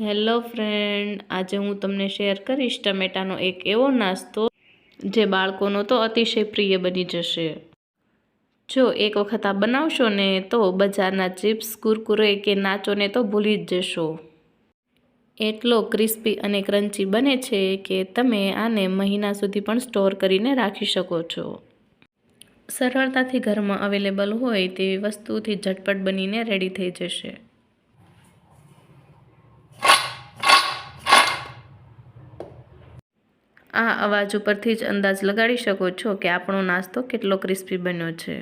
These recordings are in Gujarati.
હેલો ફ્રેન્ડ, આજે હું તમને શેર કરીશ ટમેટાનો એક એવો નાસ્તો જે બાળકોનો તો અતિશય પ્રિય બની જશે. જો એક વખત આ બનાવશો ને તો બજારના ચિપ્સ, કુરકુરે કે નાચોને તો ભૂલી જ જશો. એટલો ક્રિસ્પી અને ક્રન્ચી બને છે કે તમે આને મહિના સુધી પણ સ્ટોર કરીને રાખી શકો છો. સરળતાથી ઘરમાં અવેલેબલ હોય તેવી વસ્તુથી ઝટપટ બનીને રેડી થઈ જશે. આ અવાજ ઉપરથી જ અંદાજ લગાડી શકો છો કે આપણો નાસ્તો કેટલો ક્રિસ્પી બન્યો છે.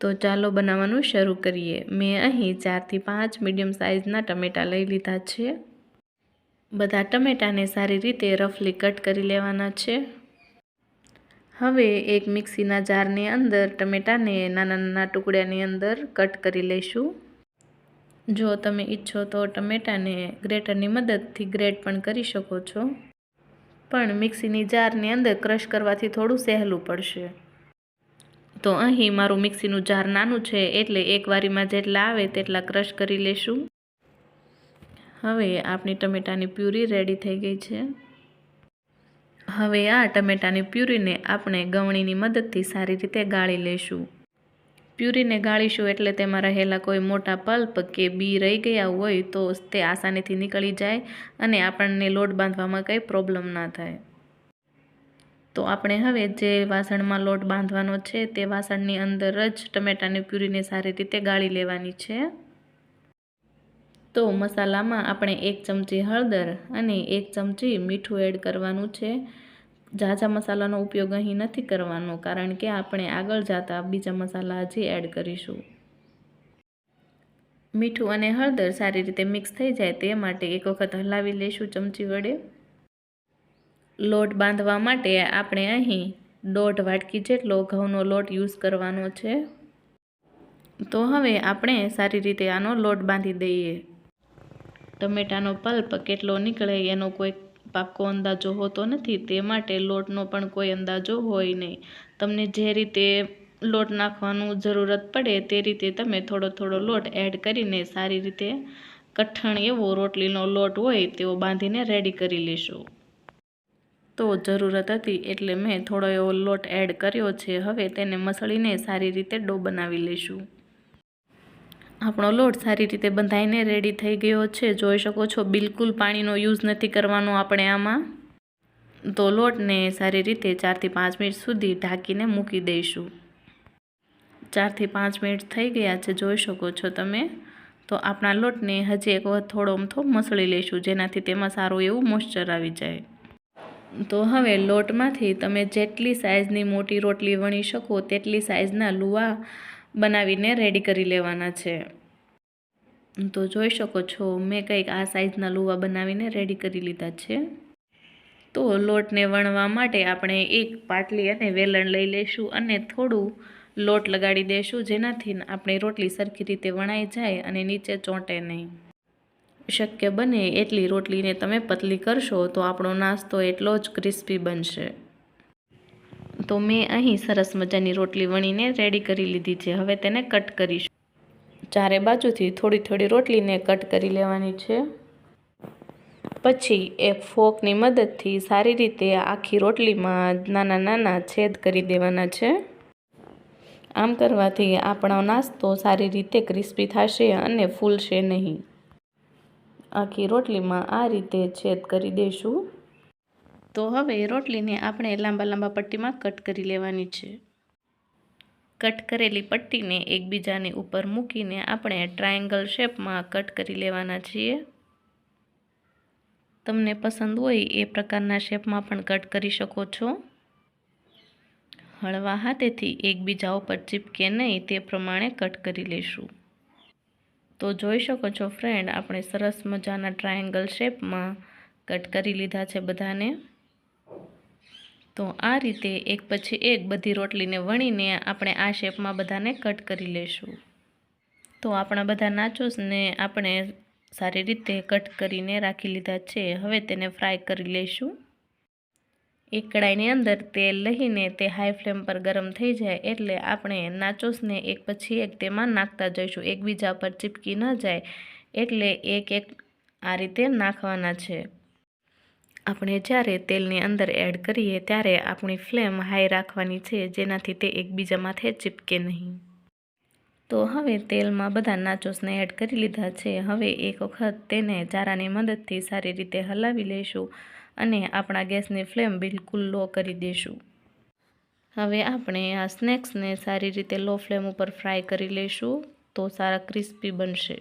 તો ચાલો બનાવવાનું શરૂ કરીએ. મેં અહીં ચારથી પાંચ મીડિયમ સાઇઝના ટમેટાં લઈ લીધા છે. બધા ટમેટાને સારી રીતે રફલી કટ કરી લેવાના છે. હવે એક મિક્સીના જારની અંદર ટમેટાને નાના નાના ટુકડાની અંદર કટ કરી લઈશું. જો તમે ઈચ્છો તો ટમેટાને ગ્રેટરની મદદથી ગ્રેટ પણ કરી શકો છો. પણ મિક્સીની જારની અંદર ક્રશ કરવાથી થોડું સહેલું પડશે. તો અહીં મારું મિક્સીનું જાર નાનું છે, એટલે એક વારીમાં જેટલા આવે તેટલા ક્રશ કરી લેશું. હવે આપણી ટમેટાની પ્યુરી રેડી થઈ ગઈ છે. હવે આ ટમેટાની પ્યુરીને આપણે ગવણીની મદદથી સારી રીતે ગાળી લઈશું પ્યુરીને ગાળીશું એટલે તેમાં રહેલા કોઈ મોટા પલ્પ કે બી રહી ગયા હોય તો તે આસાનીથી નીકળી જાય અને આપણને લોટ બાંધવામાં કંઈ પ્રોબ્લેમ ના થાય. તો આપણે હવે જે વાસણમાં લોટ બાંધવાનો છે તે વાસણની અંદર જ ટમેટાની પ્યુરીને સારી રીતે ગાળી લેવાની છે. તો મસાલામાં આપણે એક ચમચી હળદર અને એક ચમચી મીઠું એડ કરવાનું છે. ઝાઝા મસાલાનો ઉપયોગ અહીં નથી કરવાનો, કારણ કે આપણે આગળ જતા બીજા મસાલા હજી એડ કરીશું. મીઠું અને હળદર સારી રીતે મિક્સ થઈ જાય તે માટે એક વખત હલાવી લઈશું ચમચી વડે. લોટ બાંધવા માટે આપણે અહીં દોઢ વાટકી જેટલો ઘઉંનો લોટ યુઝ કરવાનો છે. તો હવે આપણે સારી રીતે આનો લોટ બાંધી દઈએ. ટમેટાનો પલ્પ કેટલો નીકળે એનો કોઈ પાક્કો અંદાજો હોતો નથી, તે માટે લોટનો પણ કોઈ અંદાજો હોય નહીં. તમને જે રીતે લોટ નાખવાનું જરૂરત પડે, તે રીતે તમે થોડો થોડો લોટ એડ કરીને સારી રીતે કઠણ એવો રોટલીનો લોટ હોય, તેવો બાંધીને રેડી કરી લઈશું તો જરૂરત હતી, એટલે મેં થોડો એવો લોટ એડ કર્યો છે. હવે તેને મસળીને સારી રીતે ડો બનાવી લઈશું આપણો લોટ સારી રીતે બંધાઈને રેડી થઈ ગયો છે. જોઈ શકો છો, બિલકુલ પાણીનો યુઝ નથી કરવાનો આપણે આમાં. તો લોટને સારી રીતે ચારથી પાંચ મિનિટ સુધી ઢાંકીને મૂકી દઈશું. ચારથી પાંચ મિનિટ થઈ ગયા છે, જોઈ શકો છો તમે. તો આપણા લોટને હજી એક વખત થોડો અમથો મસળી લઈશું, જેનાથી તેમાં સારું એવું મોઇશ્ચર આવી જાય. તો હવે લોટમાંથી તમે જેટલી સાઇઝની મોટી રોટલી વણી શકો, તેટલી સાઇઝના લુવા બનાવીને રેડી કરી લેવાના છે. તો જોઈ શકો છો, મેં કંઈક આ સાઇઝના લુવા બનાવીને રેડી કરી લીધા છે. તો લોટને વણવા માટે આપણે એક પાટલી અને વેલણ લઈ લઈશું અને થોડું લોટ લગાડી દઈશું જેનાથી આપણી રોટલી સરખી રીતે વણાઈ જાય અને નીચે ચોંટે નહીં. શક્ય બને એટલી રોટલીને તમે પતલી કરશો તો આપણો નાસ્તો એટલો જ ક્રિસ્પી બનશે. તો મેં અહીં સરસ મજાની રોટલી વણીને રેડી કરી લીધી છે. હવે તેને કટ કરીશું. ચારે બાજુથી થોડી થોડી રોટલીને કટ કરી લેવાની છે. પછી એ ફોકની મદદથી સારી રીતે આખી રોટલીમાં નાના નાના છેદ કરી દેવાના છે. આમ કરવાથી આપણો નાસ્તો સારી રીતે ક્રિસ્પી થશે અને ફૂલશે નહીં. આખી રોટલીમાં આ રીતે છેદ કરી દઈશું તો હવે રોટલીને આપણે લાંબા લાંબા પટ્ટીમાં કટ કરી લેવાની છે. કટ કરેલી પટ્ટીને એકબીજાની ઉપર મૂકીને આપણે ટ્રાયેંગલ શેપમાં કટ કરી લેવાના છીએ. તમને પસંદ હોય એ પ્રકારના શેપમાં પણ કટ કરી શકો છો. હળવા હાથેથી એકબીજા ઉપર ચીપકે નહીં તે પ્રમાણે કટ કરી લઈશું તો જોઈ શકો છો ફ્રેન્ડ, આપણે સરસ મજાના ટ્રાયેંગલ શેપમાં કટ કરી લીધા છે બધાને. તો આ રીતે એક પછી એક બધી રોટલીને વણીને આપણે આ શેપમાં બધાને કટ કરી લઈશું તો આપણા બધા નાચોસને આપણે સારી રીતે કટ કરીને રાખી લીધા છે. હવે તેને ફ્રાય કરી લઈશું એક કડાઈની અંદર તેલ લઈને તે હાઈ ફ્લેમ પર ગરમ થઈ જાય એટલે આપણે નાચોસને એક પછી એક તેમાં નાખતા જઈશું. એકબીજા પર ચીપકી ન જાય એટલે એક એક આ રીતે નાખવાના છે. આપણે જ્યારે તેલની અંદર એડ કરીએ ત્યારે આપણી ફ્લેમ હાઈ રાખવાની છે, જેનાથી તે એકબીજામાંથી ચીપકે નહીં. તો હવે તેલમાં બધા નાચોસને એડ કરી લીધા છે. હવે એક વખત તેને ચારાની મદદથી સારી રીતે હલાવી લઈશું અને આપણા ગેસની ફ્લેમ બિલકુલ લો કરી દઈશું હવે આપણે આ સ્નેક્સને સારી રીતે લો ફ્લેમ ઉપર ફ્રાય કરી લઈશું તો સારા ક્રિસ્પી બનશે.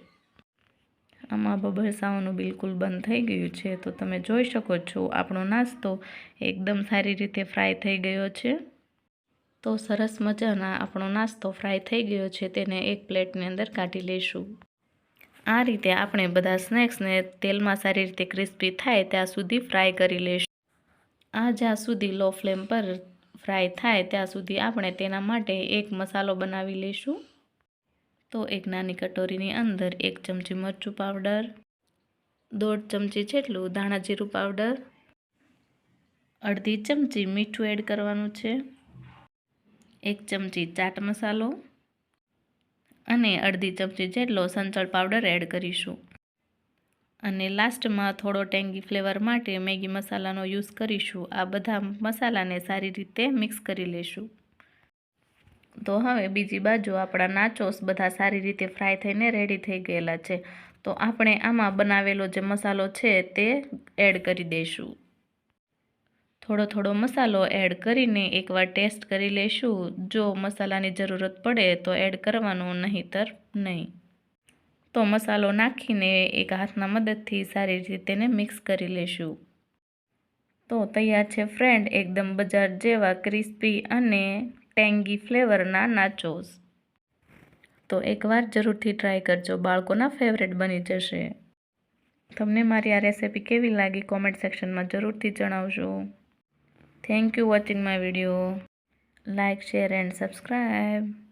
આમાં બબલ્સ બિલકુલ બંધ થઈ ગયું છે. તો તમે જોઈ શકો છો, આપણો નાસ્તો એકદમ સારી રીતે ફ્રાય થઈ ગયો છે. તો સરસ મજાના આપણો નાસ્તો ફ્રાય થઈ ગયો છે, તેને એક પ્લેટની અંદર કાઢી લઈશું. આ રીતે આપણે બધા સ્નેક્સને તેલમાં સારી રીતે ક્રિસ્પી થાય ત્યાં સુધી ફ્રાય કરી લઈશું. આ જ્યાં સુધી લો ફ્લેમ પર ફ્રાય થાય ત્યાં સુધી આપણે તેના માટે એક મસાલો બનાવી લઈશું. તો એક નાની કટોરીની અંદર એક ચમચી મરચું પાવડર, દોઢ ચમચી જેટલું ધાણા જીરું પાવડર, અડધી ચમચી મીઠું એડ કરવાનું છે, એક ચમચી ચાટ મસાલો અને અડધી ચમચી જેટલો સંચળ પાવડર એડ કરીશું. અને લાસ્ટમાં થોડો ટેંગી ફ્લેવર માટે મેગી મસાલાનો યુઝ કરીશું. આ બધા મસાલાને સારી રીતે મિક્સ કરી લઈશું તો હવે બીજી બાજુ આપણા નાચોસ બધા સારી રીતે ફ્રાય થઈને રેડી થઈ ગયેલા છે. તો આપણે આમાં બનાવેલો જે મસાલો છે તે એડ કરી દઈશું. થોડો થોડો મસાલો એડ કરીને એકવાર ટેસ્ટ કરી લઈશું. જો મસાલાની જરૂરત પડે તો એડ કરવાનું નહીંતર નહીં. તો મસાલો નાખીને એક હાથના મદદથી સારી રીતે તેને મિક્સ કરી લઈશું. તો તૈયાર છે ફ્રેન્ડ એકદમ બજાર જેવા ક્રિસ્પી અને ટેંગી ફ્લેવરના નાચોસ તો એકવાર જરૂરથી ટ્રાય કરજો, બાળકોના ફેવરેટ બની જશે. તમને મારી આ રેસિપી કેવી લાગી કોમેન્ટ સેક્શનમાં જરૂરથી જણાવજો. Thank you watching my video like share and subscribe